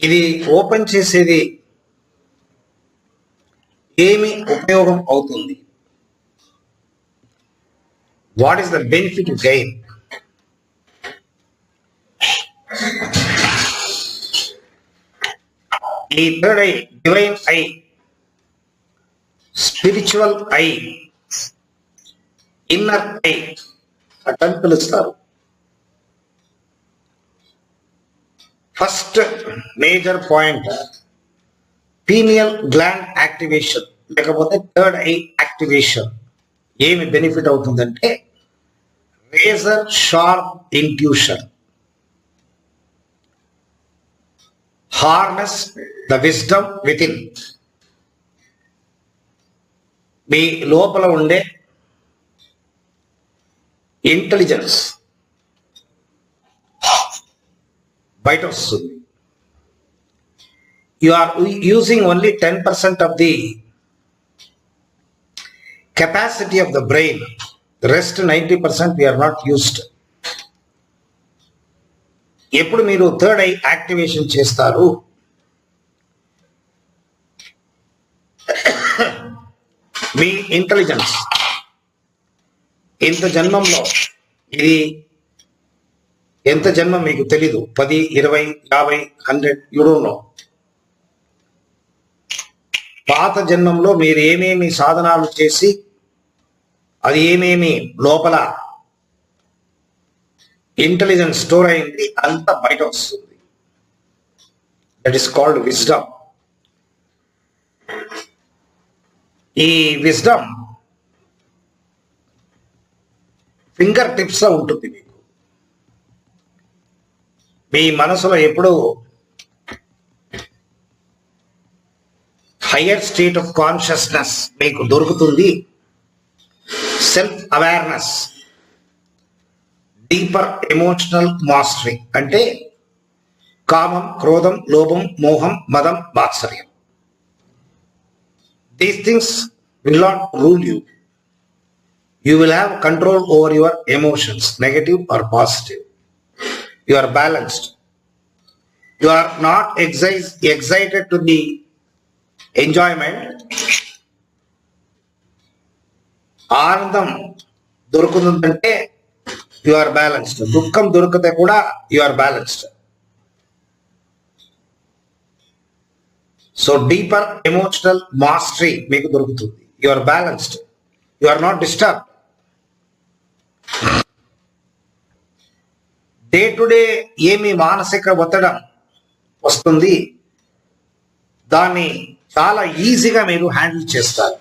ఇది ఓపెన్ చేసేది ఏమి ఉపయోగం అవుతుంది? What is the benefit gain ఈ third eye divine eye spiritual eye inner eye అటని పిలుస్తారు first major point pineal gland activation లేకపోతే థర్డ్ ఐ యాక్టివేషన్. ఏమి బెనిఫిట్ అవుతుందంటే razor sharp intuition. Harness the wisdom within మీ లోపల ఉండే ఇంటెలిజెన్స్. బయట వస్తుంది you are using only ten percent of the capacity of the brain rest ninety percent we're not used ఎప్పుడు మీరు third eye activation చేస్తారు? మీ intelligence ఇంత జన్మంలో ఇది ఎంత జన్మం మీకు తెలీదు? పది ఇరవై యాభై హండ్రెడ్ యూడోనో పాత జన్మంలో మీరు ఏమేమి సాధనాలు చేసి అది ఏమేమి లోపల ఇంటెలిజెన్స్ స్టోర్ అయింది అంత బయట వస్తుంది. దట్ ఈస్ కాల్డ్ విజ్డమ్ ఈ విజ్డమ్ ఫింగర్ టిప్స్లో ఉంటుంది. మీకు మీ మనసులో ఎప్పుడు హయ్యర్ స్టేట్ ఆఫ్ కాన్షియస్నెస్ మీకు దొరుకుతుంది. Self awareness deeper emotional mastery. అంటే కామం క్రోధం లోభం మోహం మదం వాత్సర్యం these things will not rule you you will have control over your emotions negative or positive you are balanced You are not exi- excited to the enjoyment. ఆనందం దొరుకుతుందంటే you are balanced దుఃఖం దొరికితే కూడా you are balanced so deeper emotional mastery మీకు దొరుకుతుంది. You are balanced you are not disturb day to day ఏమి మానసిక ఒత్తడం వస్తుంది. దాన్ని చాలా ఈజీగా మీరు హ్యాండిల్ చేస్తారు.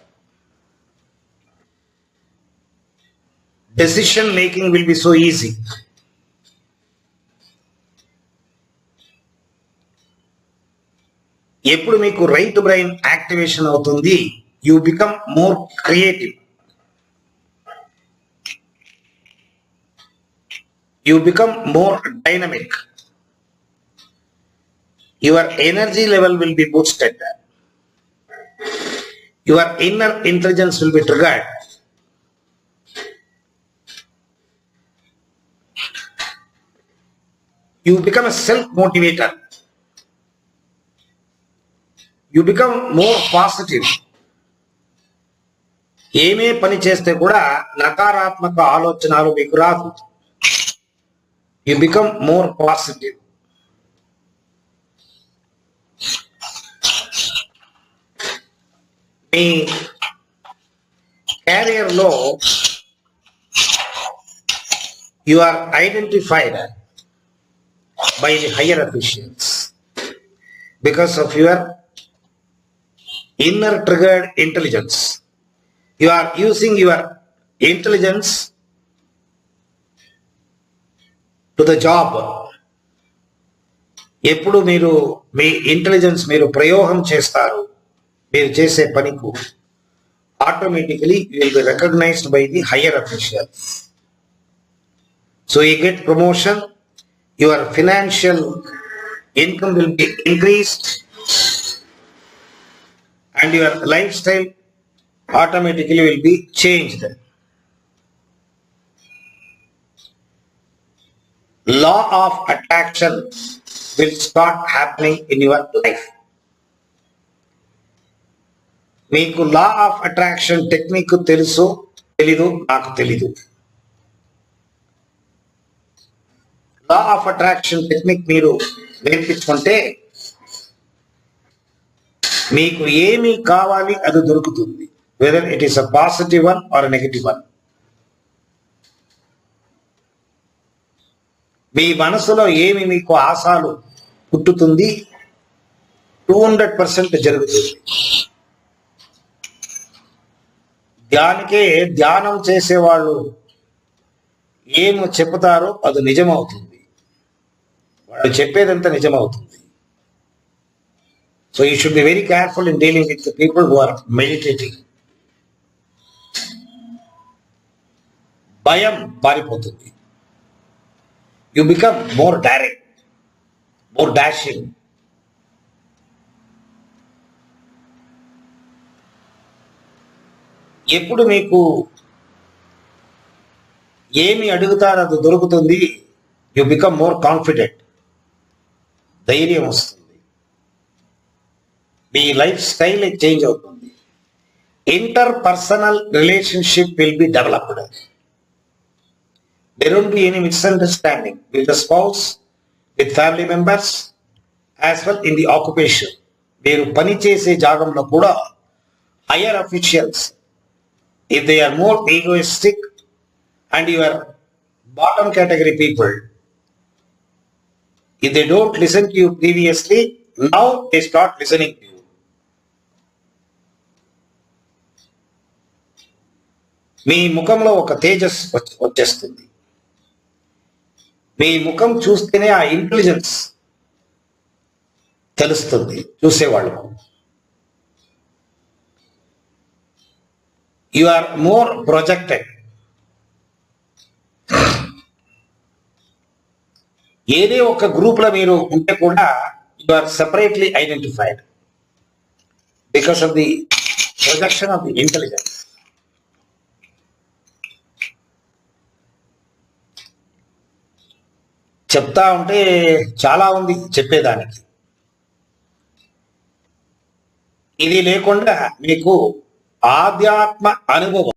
Decision making will be so easy ఎప్పుడు మీకు రైట్ బ్రెయిన్ యాక్టివేషన్ అవుతుంది you become more creative you become more dynamic Your energy level will be boosted. Your inner intelligence will be triggered. You become a self motivator. You become more positive. ఏమే పని చేస్తే కూడా నకారాత్మక ఆలోచనలు మీకు రాదు you become more positive. మీ క్యారియర్లో you are identified by the higher officials because of your inner triggered intelligence. You are using your intelligence to the job. ఎప్పుడు మీరు మీ ఇంటెలిజెన్స్ మీరు ప్రయోగం చేస్తారు? మీరు చేసే పనికు automatically will be recognised by the higher official so you get promotion your financial income will be increased and your life style automatically will be changed law of attraction will start happening in your life. మీకు law of attraction technique తెలుసు తెలీదు నాకు తెలీదు. Law of attraction technique మీరు నేర్పించుకుంటే మీకు ఏమి కావాలి అది దొరుకుతుంది whether it is a positive one or negative one మీ మనసులో ఏమి మీకు ఆశాలు పుట్టుతుంది టూ హండ్రెడ్ పర్సెంట్ జరుగుతుంది. ధ్యానికే ధ్యానం చేసేవాళ్ళు ఏమి చెప్తారో అది నిజమవుతుంది. వాళ్ళు చెప్పేదంతా నిజమవుతుంది. So you should be very careful in dealing with people who are meditating భయం పారిపోతుంది. You become more direct more dashing ఎప్పుడు మీకు ఏమి అడుగుతారో అది దొరుకుతుంది? యు బికమ్ మోర్ కాన్ఫిడెంట్ ధైర్యం వస్తుంది. మీ లైఫ్ స్టైల్ చేంజ్ అవుతుంది. Inter personal relationship will be developed. There be any misunderstanding with the spouse with family members as well in the occupation మీరు పని చేసే జాగంలో కూడా higher officials if they are more egoistic and your bottom category people if they don't listen to you previously now they start listening to మీ ముఖంలో ఒక తేజస్ వచ్చ- వచ్చేస్తుంది. మీ ముఖం చూస్తేనే ఆ ఇంటెలిజెన్స్ తెలుస్తుంది. చూసేవాళ్ళకు యు ఆర్ మోర్ ప్రొజెక్టెడ్ ఏదే ఒక గ్రూప్లో మీరు ఉంటే కూడా you are separately identified because of the projection of the intelligence చెప్తా ఉంటే చాలా ఉంది చెప్పేదానికి. ఇది లేకుండా మీకు ఆధ్యాత్మ అనుభవం.